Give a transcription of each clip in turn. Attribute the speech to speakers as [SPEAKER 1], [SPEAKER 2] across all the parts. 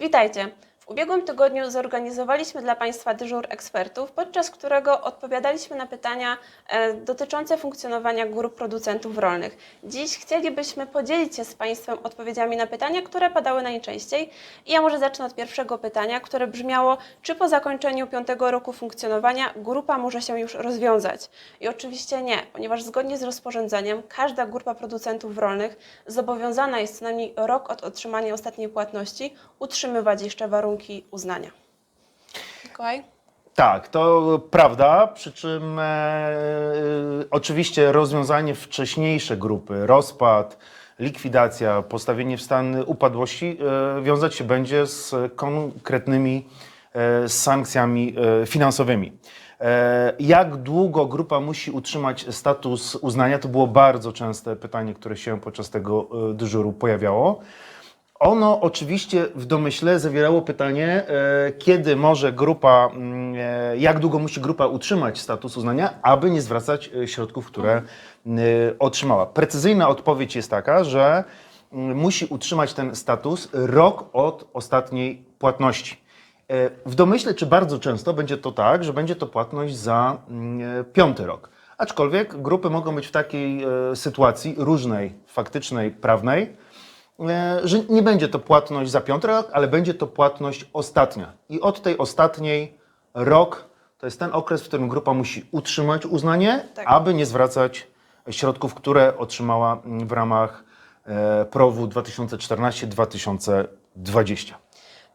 [SPEAKER 1] Witajcie. W ubiegłym tygodniu zorganizowaliśmy dla Państwa dyżur ekspertów, podczas którego odpowiadaliśmy na pytania e, dotyczące funkcjonowania grup producentów rolnych. Dziś chcielibyśmy podzielić się z Państwem odpowiedziami na pytania, które padały najczęściej. I ja może zacznę od pierwszego pytania, które brzmiało, czy po zakończeniu piątego roku funkcjonowania grupa może się już rozwiązać? I oczywiście nie, ponieważ zgodnie z rozporządzeniem każda grupa producentów rolnych zobowiązana jest co najmniej rok od otrzymania ostatniej płatności utrzymywać jeszcze warunki uznania. Mikołaj?
[SPEAKER 2] Tak, to prawda, przy czym e, oczywiście rozwiązanie wcześniejsze grupy, rozpad, likwidacja, postawienie w stan upadłości e, wiązać się będzie z konkretnymi e, sankcjami e, finansowymi. E, Jak długo grupa musi utrzymać status uznania? To było bardzo częste pytanie, które się podczas tego e, dyżuru pojawiało. Ono oczywiście w domyśle zawierało pytanie, e, kiedy może grupa, mm, e, jak długo musi grupa utrzymać status uznania, aby nie zwracać e, środków, które e, otrzymała. Precyzyjna odpowiedź jest taka, że musi utrzymać ten status rok od ostatniej płatności. W domyśle, czy bardzo często będzie to tak, że będzie to płatność za piąty rok. Aczkolwiek grupy mogą być w takiej sytuacji różnej, faktycznej, prawnej, że nie będzie to płatność za piąty rok, ale będzie to płatność ostatnia. I od tej ostatniej rok to jest ten okres, w którym grupa musi utrzymać uznanie,
[SPEAKER 1] Tak.
[SPEAKER 2] aby nie zwracać środków, które otrzymała mm, w ramach e, PROW 2014-2020.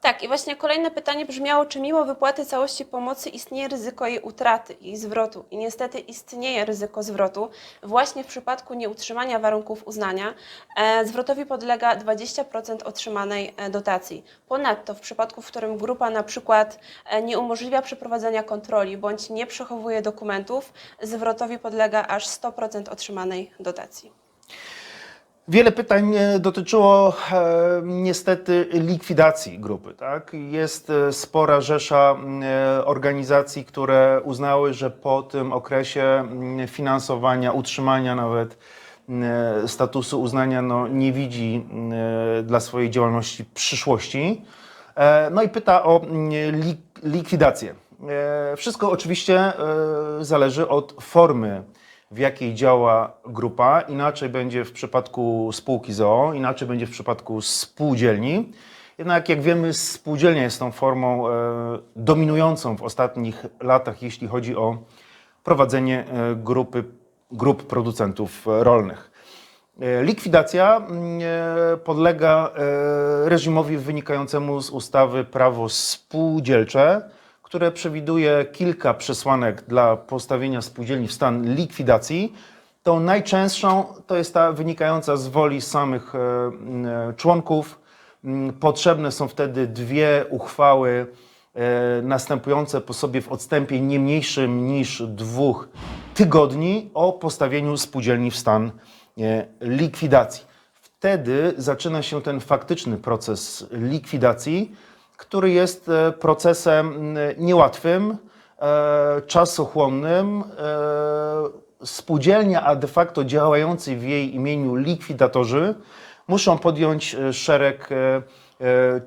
[SPEAKER 1] Tak, i właśnie kolejne pytanie brzmiało, czy mimo wypłaty całości pomocy istnieje ryzyko jej utraty, jej zwrotu. I niestety istnieje ryzyko zwrotu. Właśnie w przypadku nieutrzymania warunków uznania e, zwrotowi podlega 20% otrzymanej e, dotacji. Ponadto w przypadku, w którym grupa na przykład e, nie umożliwia przeprowadzenia kontroli bądź nie przechowuje dokumentów, zwrotowi podlega aż 100% otrzymanej dotacji.
[SPEAKER 2] Wiele pytań e, dotyczyło e, niestety likwidacji grupy. Tak? Jest e, spora rzesza e, organizacji, które uznały, że po tym okresie finansowania, utrzymania nawet statusu uznania no, nie widzi dla swojej działalności przyszłości. No i pyta o likwidację. Wszystko oczywiście zależy od formy w jakiej działa grupa. Inaczej będzie w przypadku spółki ZOO, inaczej będzie w przypadku spółdzielni. Jednak jak wiemy, spółdzielnia jest tą formą e, dominującą w ostatnich latach, jeśli chodzi o prowadzenie e, grupy, grup producentów e, rolnych. Likwidacja mm, podlega reżimowi wynikającemu z ustawy Prawo Spółdzielcze, które przewiduje kilka przesłanek dla postawienia spółdzielni w stan likwidacji. Tą najczęstszą to jest ta wynikająca z woli samych e, e, członków. Potrzebne są wtedy dwie uchwały e, następujące po sobie w odstępie nie mniejszym niż dwóch tygodni o postawieniu spółdzielni w stan likwidacji. Wtedy zaczyna się ten faktyczny proces likwidacji, który jest e, procesem m, niełatwym, e, czasochłonnym. e, Spółdzielnia, a de facto działający w jej imieniu likwidatorzy muszą podjąć e, szereg e, e,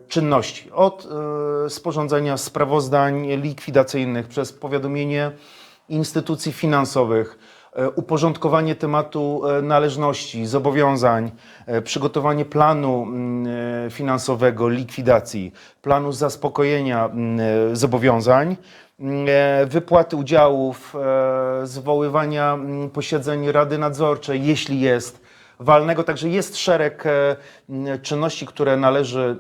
[SPEAKER 2] czynności. Od e, sporządzenia sprawozdań likwidacyjnych przez powiadomienie instytucji finansowych, e, uporządkowanie tematu e, należności, zobowiązań, e, przygotowanie planu mm, e, finansowego likwidacji, planu zaspokojenia mm, e, zobowiązań, mm, e, wypłaty udziałów, e, zwoływania posiedzeń Rady Nadzorczej, jeśli jest, walnego. Także jest szereg e, czynności, które należy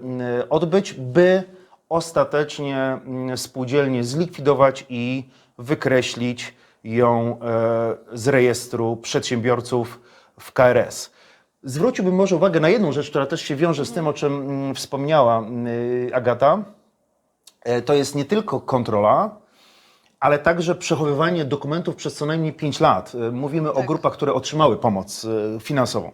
[SPEAKER 2] odbyć, by ostatecznie spółdzielnię zlikwidować i wykreślić ją e, z rejestru przedsiębiorców w KRS. Zwróciłbym może uwagę na jedną rzecz, która też się wiąże z tym, o czym mm, wspomniała mm, Agata. E, To jest nie tylko kontrola, ale także przechowywanie dokumentów przez co najmniej 5 lat. E, Mówimy o
[SPEAKER 1] Tak.
[SPEAKER 2] grupach, które otrzymały pomoc finansową.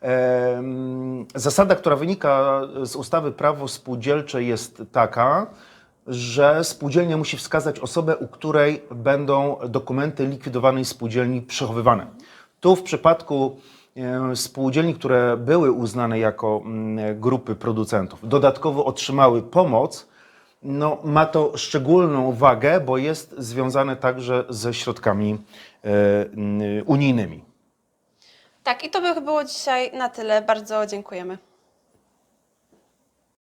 [SPEAKER 2] Em, Zasada, która wynika z ustawy Prawo Spółdzielcze jest taka, że spółdzielnia musi wskazać osobę, u której będą dokumenty likwidowanej spółdzielni przechowywane. Tu w przypadku e, spółdzielni, które były uznane jako mm, grupy producentów, dodatkowo otrzymały pomoc, no, ma to szczególną wagę, bo jest związane także ze środkami e, unijnymi.
[SPEAKER 1] Tak, i to by było dzisiaj na tyle. Bardzo dziękujemy.